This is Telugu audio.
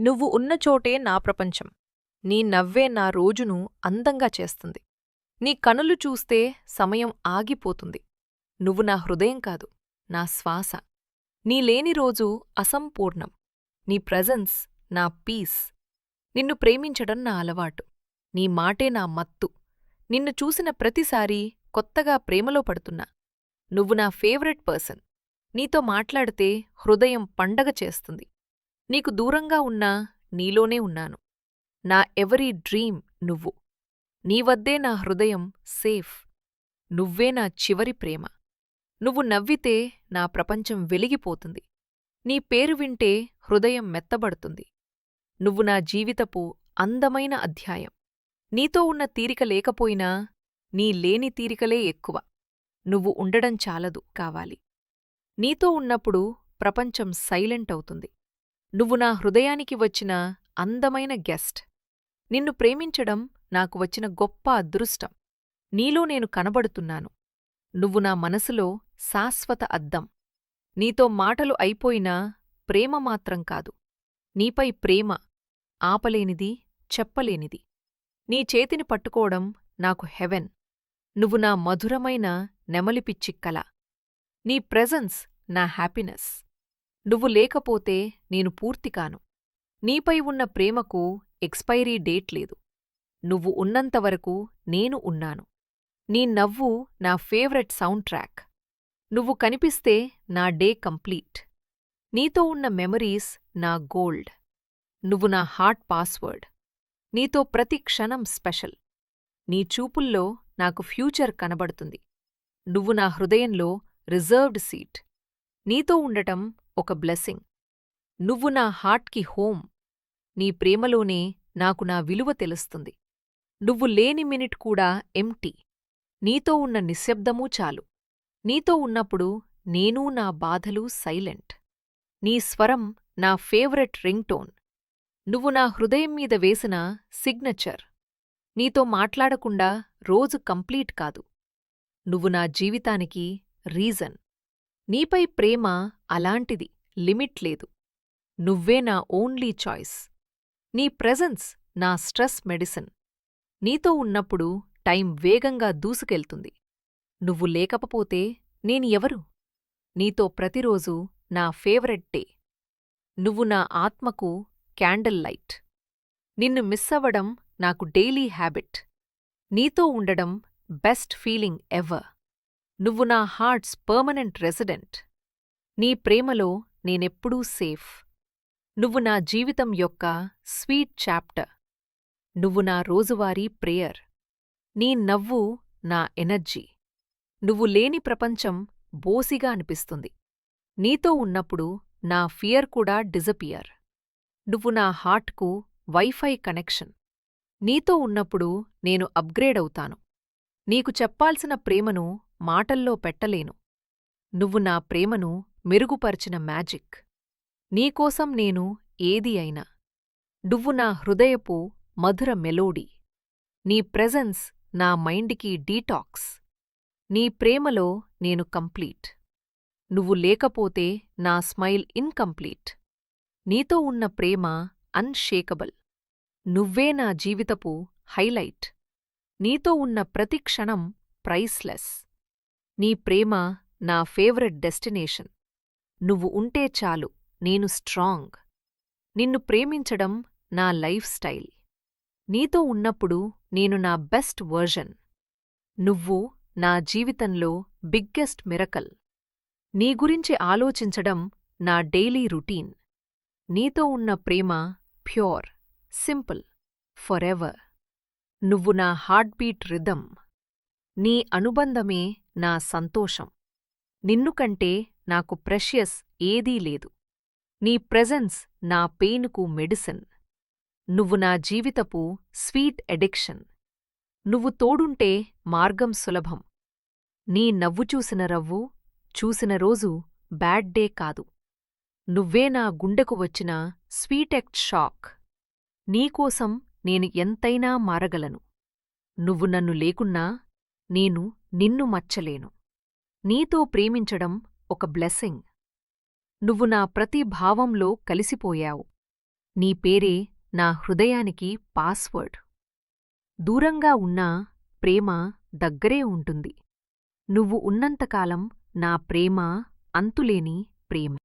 నువ్వు ఉన్న చోటే నా ప్రపంచం. నీ నవ్వే నా రోజును అందంగా చేస్తుంది. నీ కనులు చూస్తే సమయం ఆగిపోతుంది. నువ్వు నా హృదయం కాదు నా శ్వాస. నీ లేని రోజు అసంపూర్ణం. నీ ప్రజెన్స్ నా పీస్. నిన్ను ప్రేమించడం నా అలవాటు. నీ మాటే నా మత్తు. నిన్ను చూసిన ప్రతిసారీ కొత్తగా ప్రేమలో పడుతున్నా. నువ్వు నా ఫేవరెట్ పర్సన్. నీతో మాట్లాడితే హృదయం పండగ చేస్తుంది. నీకు దూరంగా ఉన్నా నీలోనే ఉన్నాను. నా ఎవరీ డ్రీమ్ నువ్వు. నీవద్దే నా హృదయం సేఫ్. నువ్వే నా చివరి ప్రేమ. నువ్వు నవ్వితే నా ప్రపంచం వెలిగిపోతుంది. నీ పేరు వింటే హృదయం మెత్తబడుతుంది. నువ్వు నా జీవితపు అందమైన అధ్యాయం. నీతో ఉన్న తీరిక లేకపోయినా నీ లేని తీరికలే ఎక్కువ. నువ్వు ఉండడం చాలదు కావాలి. నీతో ఉన్నప్పుడు ప్రపంచం సైలెంట్ అవుతుంది. నువ్వు నా హృదయానికి వచ్చిన అందమైన గెస్ట్. నిన్ను ప్రేమించడం నాకు వచ్చిన గొప్ప అదృష్టం. నీలో నేను కనబడుతున్నాను. నువ్వు నా మనసులో శాశ్వత అద్దం. నీతో మాటలు అయిపోయినా ప్రేమ మాత్రం కాదు. నీపై ప్రేమ ఆపలేనిది చెప్పలేనిది. నీ చేతిని పట్టుకోవడం నాకు హెవెన్. నువ్వు నా మధురమైన నెమలిపిచ్చి కల. నీ ప్రెజెన్స్ నా హ్యాపీనెస్. నువ్వు లేకపోతే నేను పూర్తికాను నీపై ఉన్న ప్రేమకు ఎక్స్పైరీ డేట్ లేదు. నువ్వు ఉన్నంతవరకు నేను ఉన్నాను. నీ నవ్వు నా ఫేవరెట్ సౌండ్ ట్రాక్. నువ్వు కనిపిస్తే నా డే కంప్లీట్. నీతో ఉన్న మెమరీస్ నా గోల్డ్. నువ్వు నా హార్ట్ పాస్వర్డ్. నీతో ప్రతి క్షణం స్పెషల్. నీ చూపుల్లో నాకు ఫ్యూచర్ కనబడుతుంది. నువ్వు నా హృదయంలో రిజర్వ్డ్ సీట్. నీతో ఉండటం ఒక బ్లెస్సింగ్. నువ్వు నా హార్ట్కి హోమ్. నీ ప్రేమలోనే నాకు నా విలువ తెలుస్తుంది. నువ్వు లేని మినిట్ కూడా ఎంటీ నీతో ఉన్న నిశ్శబ్దమూ చాలు. నీతో ఉన్నప్పుడు నేనూ నా బాధలు సైలెంట్. నీ స్వరం నా ఫేవరెట్ రింగ్టోన్. నువ్వు నా హృదయం మీద వేసిన సిగ్నచర్. నీతో మాట్లాడకుండా రోజు కంప్లీట్ కాదు. నువ్వు నా జీవితానికి రీజన్. నీపై ప్రేమ అలాంటిది లిమిట్ లేదు. నువ్వే నా ఓన్లీ చాయిస్. నీ ప్రెజెన్స్ నా స్ట్రెస్ మెడిసిన్. నీతో ఉన్నప్పుడు టైం వేగంగా దూసుకెళ్తుంది. నువ్వు లేకపోతే నేను ఎవరు? నీతో ప్రతిరోజు నా ఫేవరెట్ డే. నువ్వు నా ఆత్మకు క్యాండిల్ లైట్. నిన్ను మిస్సవ్వడం నాకు డైలీ హ్యాబిట్. నీతో ఉండడం బెస్ట్ ఫీలింగ్ ఎవర్. నువ్వు నా హార్ట్స్ పర్మనెంట్ రెసిడెంట్. నీ ప్రేమలో నేనెప్పుడూ సేఫ్. నువ్వు నా జీవితం యొక్క స్వీట్ చాప్టర్. నువ్వు నా రోజువారీ ప్రేయర్. నీ నవ్వు నా ఎనర్జీ. నువ్వు లేని ప్రపంచం బోసిగా అనిపిస్తుంది. నీతో ఉన్నప్పుడు నా ఫియర్ కూడా డిజపియర్. నువ్వు నా హార్ట్కు వైఫై కనెక్షన్. నీతో ఉన్నప్పుడు నేను అప్గ్రేడ్ అవుతాను. నీకు చెప్పాల్సిన ప్రేమను మాటల్లో పెట్టలేను. నువ్వు నా ప్రేమను మెరుగుపరిచిన మ్యాజిక్. నీకోసం నేను ఏది అయినా. నువ్వు నా హృదయపు మధుర మెలోడీ. నీ ప్రెజెన్స్ నా మైండ్కి డీటాక్స్. నీ ప్రేమలో నేను కంప్లీట్. నువ్వు లేకపోతే నా స్మైల్ ఇన్కంప్లీట్. నీతో ఉన్న ప్రేమ అన్షేకబుల్. నువ్వే నా జీవితపు హైలైట్. నీతో ఉన్న ప్రతి క్షణం ప్రైస్లెస్. నీ ప్రేమ నా ఫేవరెట్ డెస్టినేషన్. నువ్వు ఉంటే చాలు నేను స్ట్రాంగ్. నిన్ను ప్రేమించడం నా లైఫ్ స్టైల్. నీతో ఉన్నప్పుడు నేను నా బెస్ట్ వర్జన్. నువ్వు నా జీవితంలో బిగ్గెస్ట్ మిరకల్. నీ గురించి ఆలోచించడం నా డైలీ రుటీన్. నీతో ఉన్న ప్రేమ ప్యూర్ సింపుల్ ఫరెవర్ నువ్వు నా హార్ట్బీట్ రిథమ్. నీ అనుబంధమే నా సంతోషం. నిన్ను కంటే నాకు ప్రెషియస్ ఏదీ లేదు. నీ ప్రెజెన్స్ నా పెయిన్కు మెడిసిన్. నువ్వు నా జీవితపు స్వీట్ ఎడిక్షన్. నువ్వు తోడుంటే మార్గం సులభం. నీ నవ్వు చూసిన రవ్వు చూసిన రోజు బ్యాడ్ డే కాదు. నువ్వే నా గుండెకు వచ్చిన స్వీటెక్ట్ షాక్. నీకోసం నేను ఎంతైనా మారగలను. నువ్వు నన్ను లేకున్నా నేను నిన్ను మచ్చలేను. నీతో ప్రేమించడం ఒక బ్లెస్సింగ్. నువ్వు నా ప్రతి భావంలో కలిసిపోయావు. నీ పేరే నా హృదయానికి పాస్వర్డ్. దూరంగా ఉన్నా ప్రేమ దగ్గరే ఉంటుంది. నువ్వు ఉన్నంతకాలం నా ప్రేమ అంతులేని ప్రేమ.